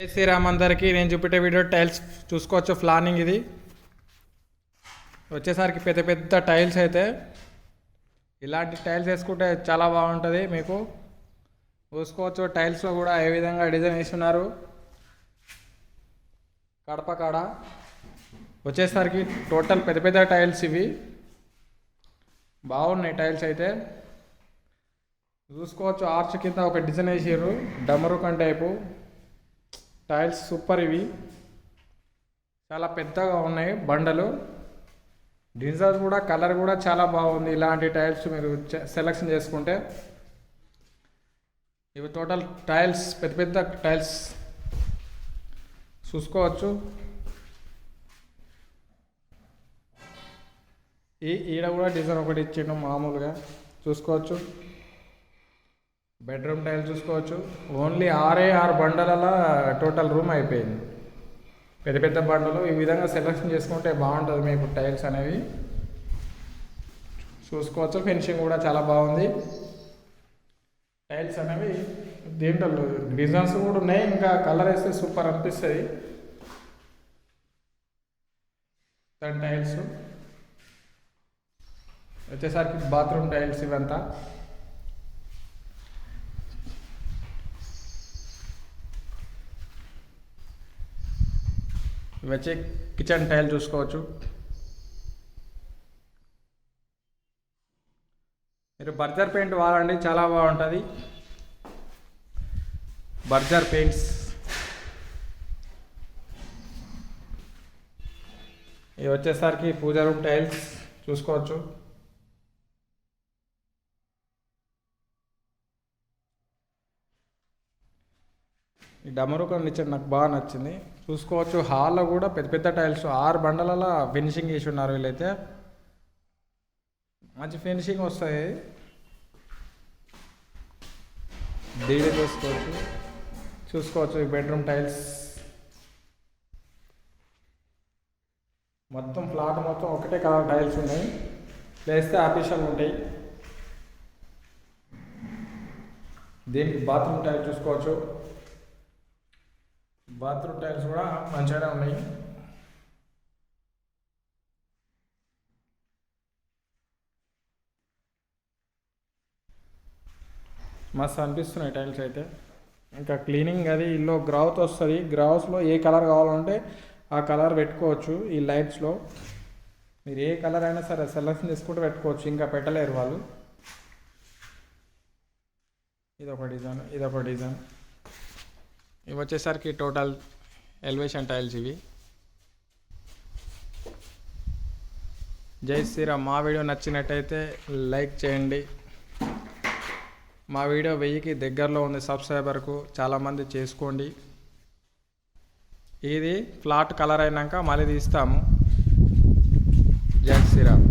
జై శ్రీరామ్ అందరికీ నేను చూపించే వీడియో టైల్స్ చూసుకోవచ్చు ప్లానింగ్ ఇది. వచ్చేసరికి పెద్ద పెద్ద టైల్స్ అయితే ఇలాంటి టైల్స్ వేసుకుంటే చాలా బాగుంటుంది మీకు. చూసుకోవచ్చు టైల్స్లో కూడా ఏ విధంగా డిజైన్ వేస్తున్నారు కడప కాడ. వచ్చేసరికి టోటల్ పెద్ద పెద్ద టైల్స్ ఇవి. బాగున్నాయి టైల్స్ అయితే. చూసుకోవచ్చు ఆర్చ్ కింద ఒక డిజైన్ వేసారు డమరుకన్ టైపు. టైల్స్ సూపర్ ఇవి. చాలా పెద్దగా ఉన్నాయి బండలు. డిజైన్ కూడా కలర్ కూడా చాలా బాగుంది ఇలాంటి టైల్స్ మీరు సెలెక్షన్ చేసుకుంటే. ఇవి టోటల్ టైల్స్ పెద్ద పెద్ద టైల్స్. చూసుకోవచ్చు. ఈ ఈడ కూడా డిజైన్ ఒకటి ఇచ్చిండు మామూలుగా. చూసుకోవచ్చు. బెడ్రూమ్ టైల్ చూసుకోవచ్చు. ఓన్లీ ఆరే ఆరు బండల టోటల్ రూమ్ అయిపోయింది. పెద్ద పెద్ద బండలు. ఈ విధంగా సెలెక్షన్ చేసుకుంటే బాగుంటుంది మీకు టైల్స్ అనేవి. చూసుకోవచ్చు. ఫినిషింగ్ కూడా చాలా బాగుంది. టైల్స్ అనేవి దీంట్లో డిజైన్స్ కూడా ఉన్నాయి. ఇంకా కలర్ వేస్తే సూపర్ అనిపిస్తుంది. దాని టైల్స్. వచ్చేసరికి బాత్రూమ్ టైల్స్ ఇవంతా. ఇవి వచ్చి కిచెన్ టైల్ చూసుకోవచ్చు. మీరు బర్జర్ పెయింట్ వాడండి చాలా బాగుంటుంది. Berger paints. ఇవి వచ్చేసరికి పూజా రూమ్ టైల్స్ చూసుకోవచ్చు. ఈ డమరుకం ఇచ్చాడు నాకు బాగా నచ్చింది. చూసుకోవచ్చు హాల్లో కూడా పెద్ద పెద్ద టైల్స్ ఆరు బండలలో ఫినిషింగ్ చేసి ఉన్నారు వీళ్ళైతే. మంచి ఫినిషింగ్ వస్తాయి. దీడి చూసుకోవచ్చు చూసుకోవచ్చు ఈ బెడ్రూమ్ టైల్స్. మొత్తం ఫ్లాట్ మొత్తం ఒకటే కలర్ టైల్స్ ఉన్నాయి. లేస్తే ఆఫీషియల్ ఉంటాయి. దీనికి బాత్రూమ్ టైల్ చూసుకోవచ్చు. బాత్రూమ్ టైల్స్ కూడా మంచిగానే ఉన్నాయి. మస్తు అనిపిస్తున్నాయి టైల్స్ అయితే. ఇంకా క్లీనింగ్ అది ఇల్లు గ్రౌత్ వస్తుంది. గ్రౌత్స్లో ఏ కలర్ కావాలంటే ఆ కలర్ పెట్టుకోవచ్చు ఈ లైట్స్లో మీరు ఏ కలర్ అయినా సరే సెలెక్షన్ చేసుకుంటూ పెట్టుకోవచ్చు. ఇంకా పెట్టలేరు వాళ్ళు. ఇదొక డిజైన్ ఇదొక డిజైన్. ఇవి వచ్చేసరికి టోటల్ ఎలివేషన్ టైల్స్ ఇవి. జై శ్రీరామ్. మా వీడియో నచ్చినట్టయితే లైక్ చేయండి. మా వీడియో వెయ్యికి దగ్గరలో ఉంది సబ్స్క్రైబర్కు. చాలామంది చేసుకోండి. ఇది ఫ్లాట్ కలర్ అయినాక మళ్ళీ తీస్తాము. జై శ్రీరామ్.